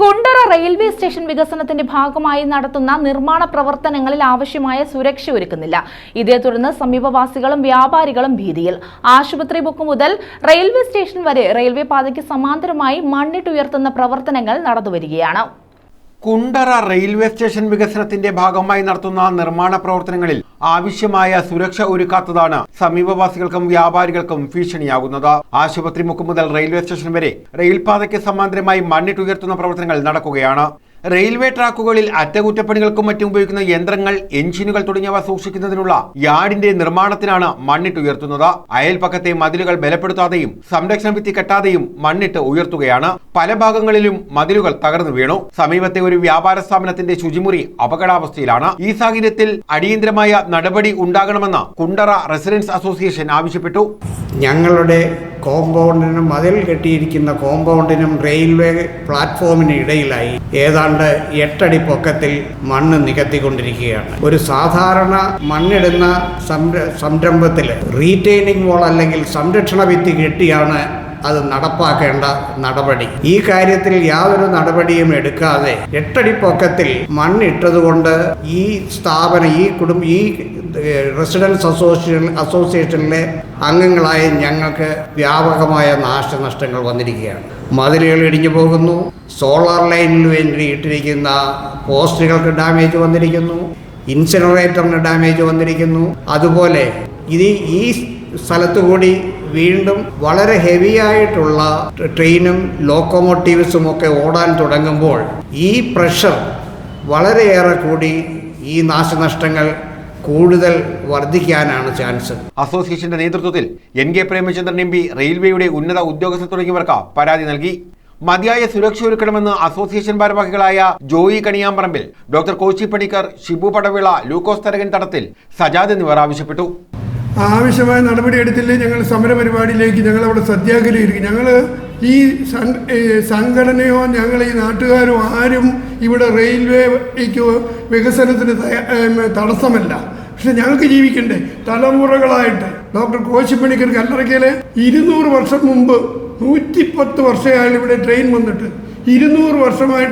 Kundara railway station വികസനത്തിന്റെ ഭാഗമായി നടത്തുന്ന നിർമ്മാണ പ്രവർത്തനങ്ങളിൽ ആവശ്യമായ സുരക്ഷ ഒരുക്കുന്നില്ല. ഇതേ തുടർന്ന് സമീപവാസികളും വ്യാപാരികളും ഭീതിയിൽ. ആശുപത്രി ബുക്ക് മുതൽ റെയിൽവേ സ്റ്റേഷൻ വരെ റെയിൽവേ പാതയ്ക്ക് സമാന്തരമായി മണ്ണിട്ടുയർത്തുന്ന പ്രവർത്തനങ്ങൾ നടന്നുവരികയാണ്. കുണ്ടറ റെയിൽവേ സ്റ്റേഷൻ വികസനത്തിന്റെ ഭാഗമായി നടത്തുന്ന നിർമ്മാണ പ്രവർത്തനങ്ങളിൽ ആവശ്യമായ സുരക്ഷ ഒരുക്കാത്തതാണ് സമീപവാസികൾക്കും വ്യാപാരികൾക്കും ഭീഷണിയാകുന്നത്. ആശുപത്രി മുക്ക് മുതൽ റെയിൽവേ സ്റ്റേഷൻ വരെ റെയിൽപാതയ്ക്ക് സമാന്തരമായി മണ്ണിട്ടുയർത്തുന്ന പ്രവർത്തനങ്ങൾ നടക്കുകയാണ്. റെയിൽവേ ട്രാക്കുകളിൽ അറ്റകുറ്റപ്പണികൾക്കും മറ്റും ഉപയോഗിക്കുന്ന യന്ത്രങ്ങൾ എഞ്ചിനുകൾ തുടങ്ങിയവ സൂക്ഷിക്കുന്നതിനുള്ള യാർഡിന്റെ നിർമ്മാണത്തിനാണ് മണ്ണിട്ട് ഉയർത്തുന്നത്. അയൽപക്കത്തെ മതിലുകൾ ബലപ്പെടുത്താതെയും സംരക്ഷണ ഭിത്തി കെട്ടാതെയും മണ്ണിട്ട് ഉയർത്തുകയാണ്. പല ഭാഗങ്ങളിലും മതിലുകൾ തകർന്നു വീണു. സമീപത്തെ ഒരു വ്യാപാര സ്ഥാപനത്തിന്റെ ശുചിമുറി അപകടാവസ്ഥയിലാണ്. ഈ സാഹചര്യത്തിൽ അടിയന്തരമായ നടപടി ഉണ്ടാകണമെന്ന് കുണ്ടറ റെസിഡൻസ് അസോസിയേഷൻ ആവശ്യപ്പെട്ടു. ഞങ്ങളുടെ കോമ്പൗണ്ടിനും മതിൽ കെട്ടിയിരിക്കുന്ന കോമ്പൗണ്ടിനും റെയിൽവേ പ്ലാറ്റ്ഫോമിന് ഇടയിലായി ഏതാണ്ട് എട്ടടി പൊക്കത്തിൽ മണ്ണ് നികത്തിക്കൊണ്ടിരിക്കുകയാണ്. ഒരു സാധാരണ മണ്ണിടുന്ന സംര സംരംഭത്തിൽ റീറ്റെയിനിങ് വോൾ അല്ലെങ്കിൽ സംരക്ഷണ ഭിത്തി കെട്ടിയാണ് അത് നടപ്പാക്കേണ്ട നടപടി. ഈ കാര്യത്തിൽ യാതൊരു നടപടിയും എടുക്കാതെ എട്ടടി പൊക്കത്തിൽ മണ്ണിട്ടതുകൊണ്ട് ഈ സ്ഥാപനം ഈ കുടുംബ ഈ റെസിഡൻസ് അസോസിയേഷൻ അസോസിയേഷനിലെ അംഗങ്ങളായ ഞങ്ങൾക്ക് വ്യാപകമായ നാശനഷ്ടങ്ങൾ വന്നിരിക്കുകയാണ്. മതിലുകൾ ഇടിഞ്ഞു പോകുന്നു. സോളാർ ലൈനിന് വേണ്ടി ഇട്ടിരിക്കുന്ന പോസ്റ്റുകൾക്ക് ഡാമേജ് വന്നിരിക്കുന്നു. ഇൻസിനറേറ്ററിന് ഡാമേജ് വന്നിരിക്കുന്നു. അതുപോലെ ഇത് ഈ സ്ഥലത്തു കൂടി വീണ്ടും വളരെ ഹെവി ആയിട്ടുള്ള ട്രെയിനും ലോക്കോമോട്ടീവ്സും ഒക്കെ ഓടാൻ തുടങ്ങുമ്പോൾ ഈ പ്രഷർ വളരെയേറെ കൂടി ഈ നാശനഷ്ടങ്ങൾ കൂടുതൽ വർദ്ധിക്കാനാണ് ചാൻസ്. അസോസിയേഷന്റെ നേതൃത്വത്തിൽ N K Premachandran M P റെയിൽവേയുടെ ഉന്നത ഉദ്യോഗസ്ഥർ തുടങ്ങിയവർക്ക് പരാതി നൽകി. മതിയായ സുരക്ഷ ഒരുക്കണമെന്ന് അസോസിയേഷൻ ഭാരവാഹികളായ ജോയി കണിയാമ്പറമ്പിൽ ഡോക്ടർ കോച്ചി പണിക്കർ ഷിബു പടവിള ലൂക്കോസ് തരകൻ തടത്തിൽ സജാദ് എന്നിവർ ആവശ്യപ്പെട്ടു. ആവശ്യമായ നടപടി എടുത്തില്ല ഞങ്ങൾ സമരപരിപാടിയിലേക്ക് ഞങ്ങൾ അവിടെ സത്യാഗ്രഹം ഇരിക്കും ഞങ്ങൾ ഈ സംഘടനയോ ഞങ്ങൾ ഈ നാട്ടുകാരോ ആരും ഇവിടെ റെയിൽവേക്ക് വികസനത്തിന് തടസ്സമല്ല. പക്ഷെ ഞങ്ങൾക്ക് ജീവിക്കണ്ടേ? തലമുറകളായിട്ട്. ഡോക്ടർ കോശിപ്പണിക്കർ കല്ലറയ്ക്കൽ ഇരുന്നൂറ് വർഷം മുമ്പ് നൂറ്റിപ്പത്ത് വർഷമായാലും ഇവിടെ ട്രെയിൻ വന്നിട്ട്. ഇരുന്നൂറ് വർഷമായി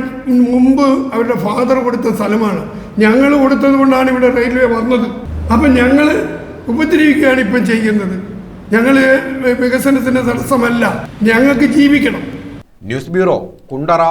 മുമ്പ് അവരുടെ ഫാദർ കൊടുത്ത സ്ഥലമാണ്. ഞങ്ങൾ കൊടുത്തത് കൊണ്ടാണ് ഇവിടെ റെയിൽവേ വന്നത്. അപ്പം ഞങ്ങൾ ഉപദ്രവിക്കുകയാണ് ഇപ്പം ചെയ്യുന്നത്. ഞങ്ങൾ വികസനത്തിന് തടസ്സമല്ല. ഞങ്ങൾക്ക് ജീവിക്കണം. News bureau Kundara.